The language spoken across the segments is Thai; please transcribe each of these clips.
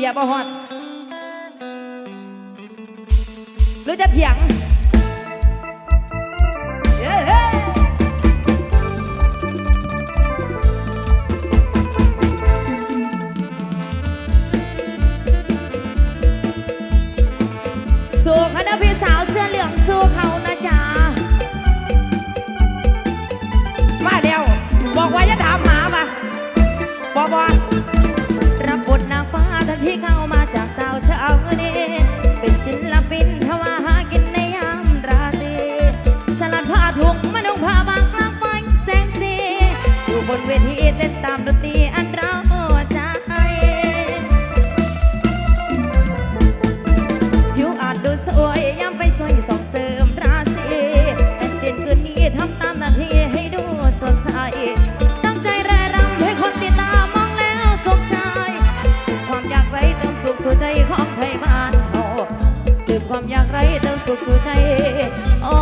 เบียร์บ่ฮอนหรือจะเถียง สุขสู่ใจอ้อ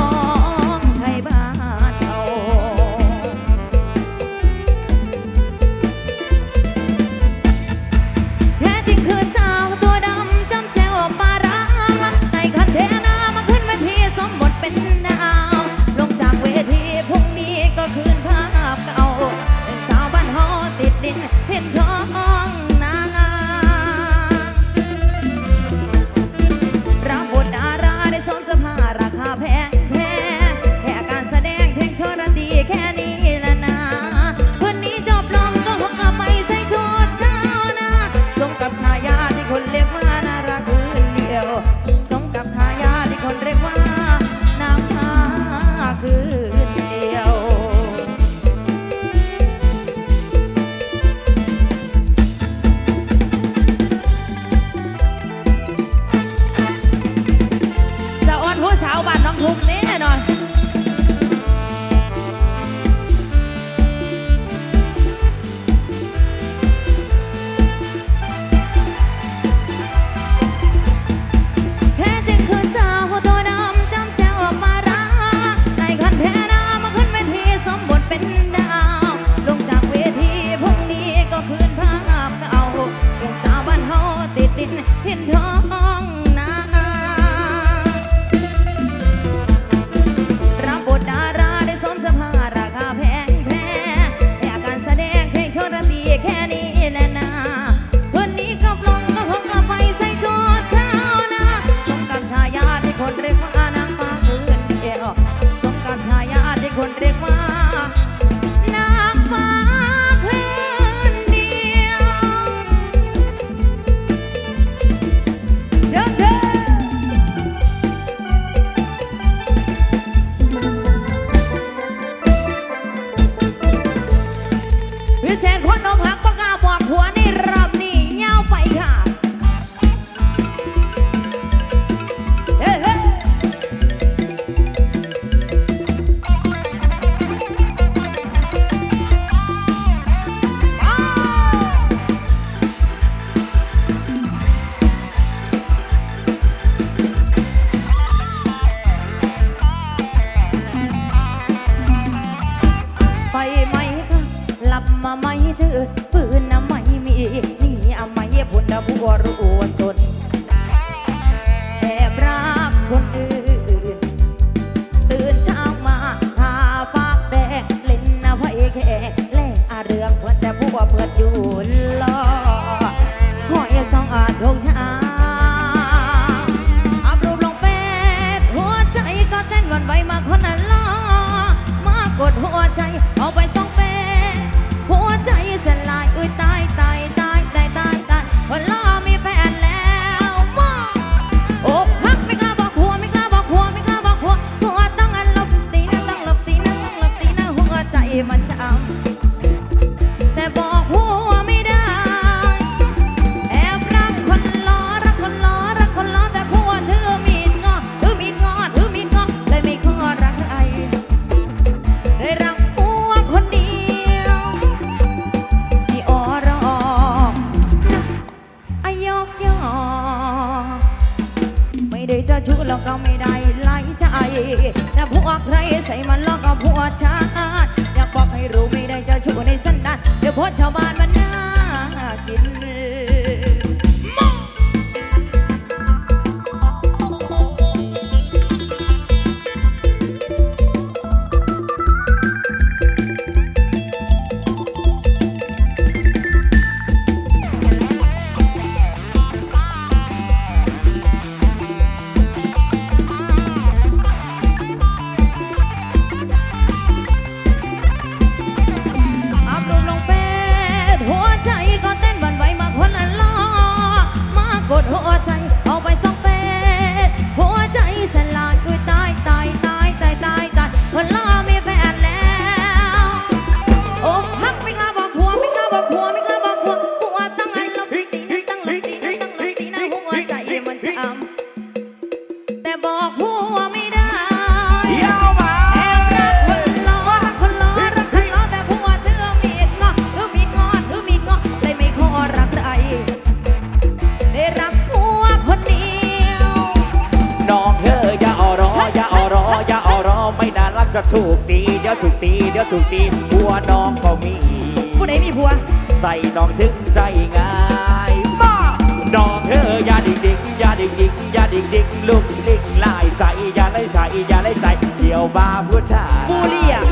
งไทยบ้านเราแท้จริงคือสาวตัวดำจำแจวปาราใส่คันเทนามาขึ้นเวทีสมบทเป็นนาง ลงจากเวทีพรุ่งนี้ก็คืนภาเก่าเป็นสาวบ้านฮาติดดินเห็นท้อง ติดดินเห็นท้อง กดหัวใจเอาไปส่ง ใส่น้องถึงใจง่ายมาน้องเธออย่าดิ่งดิ่งอย่าดิ่งดิ่งอย่าดิ่งดิ่งลุกดิ่งลายใจอย่าไล่ใจอย่าไล่ใจเดี๋ยวบาผู้ชายผู้เรียก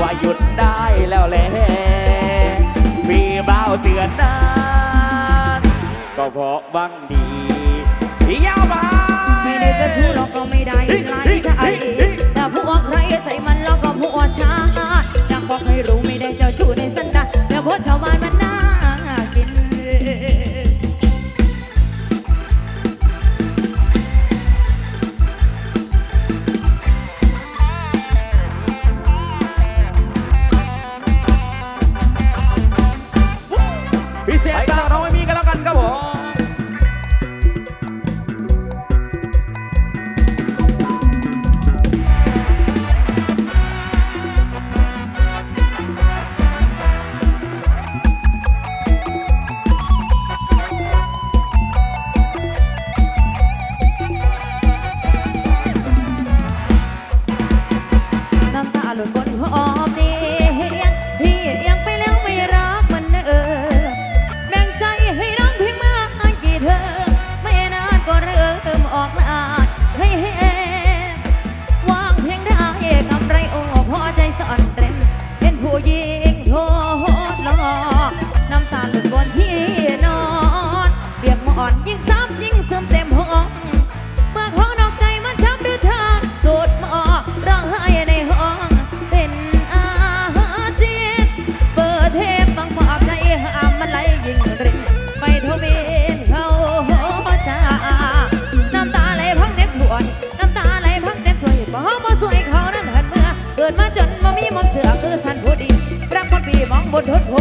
ว่าหยุดได้แล้วแหละมีเบาเตือนนานก็เพราะบังดียาวไปไม่ได้จะชู้เราก็ไม่ได้ไล่จะแต่ผู้ว่าใครใส่มันเราก็ผู้ว่าช้าอยากบอกให้รู้ไม่ได้จะชู้ Oh,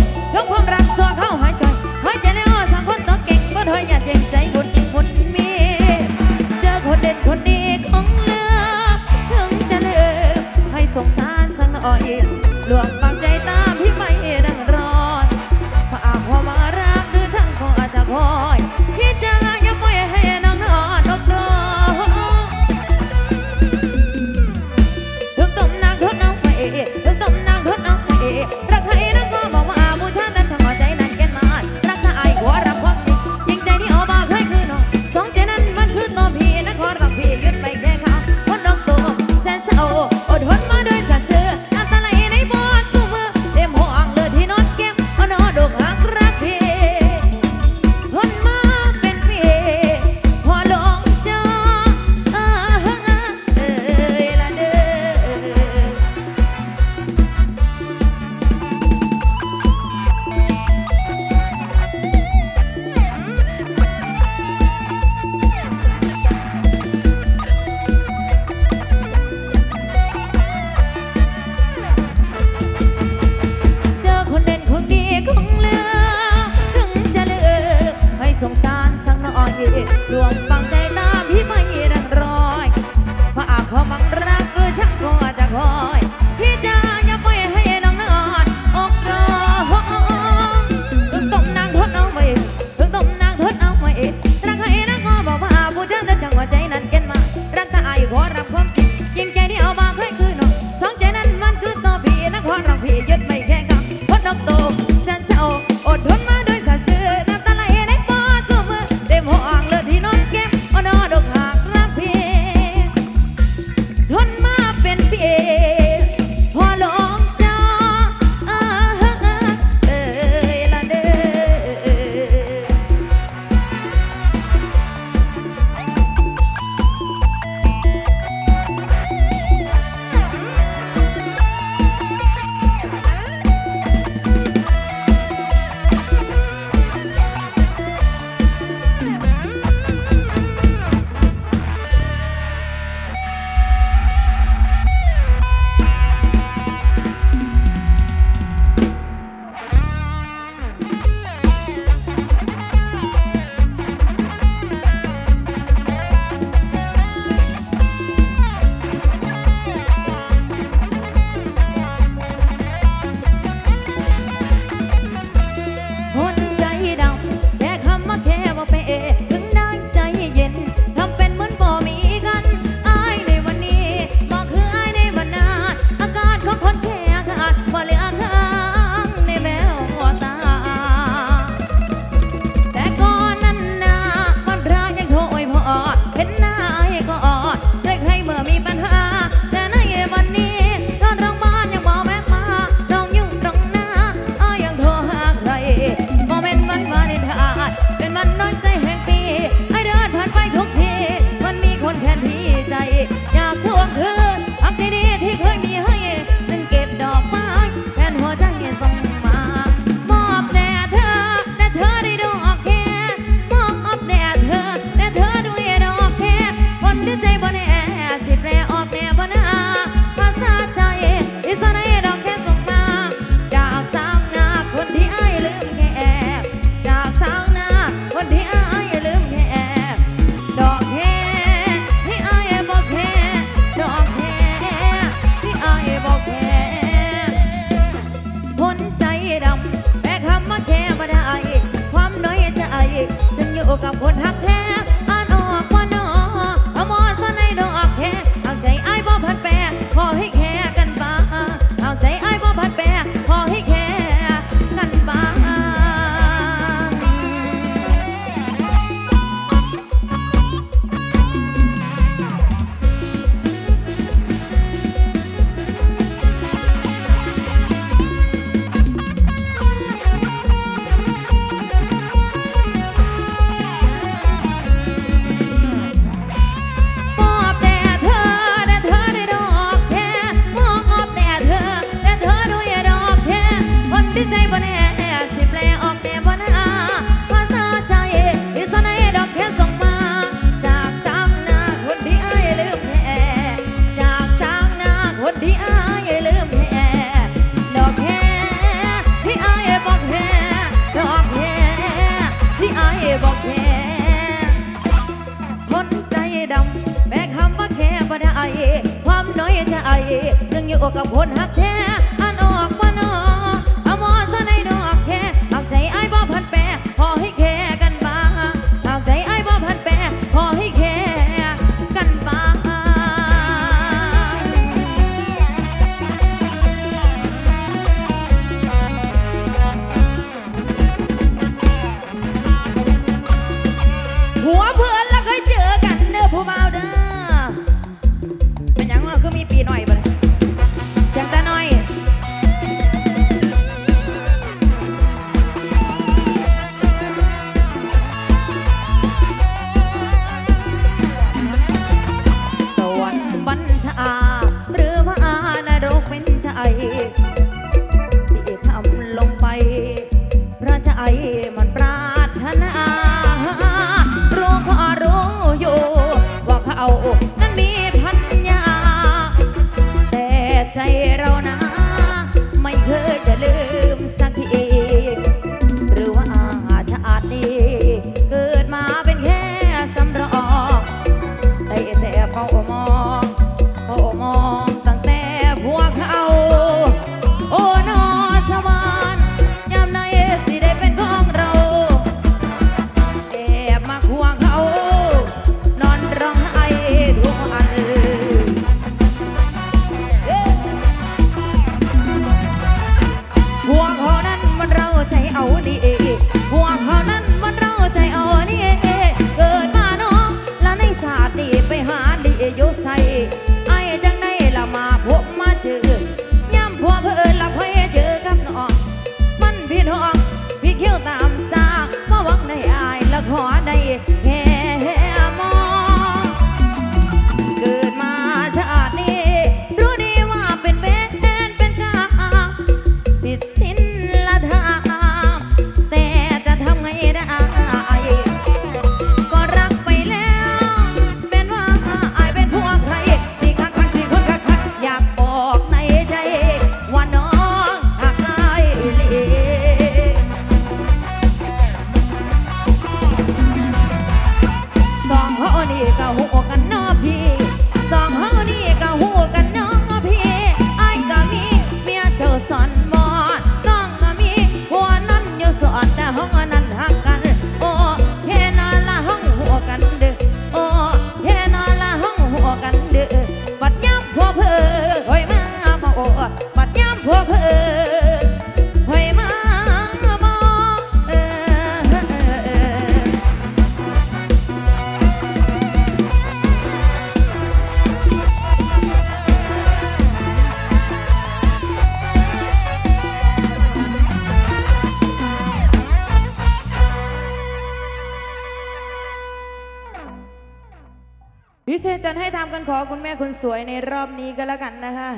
ขอคุณแม่คนสวยในรอบนี้ก็แล้วกันนะคะ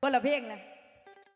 คนละเพลงนะ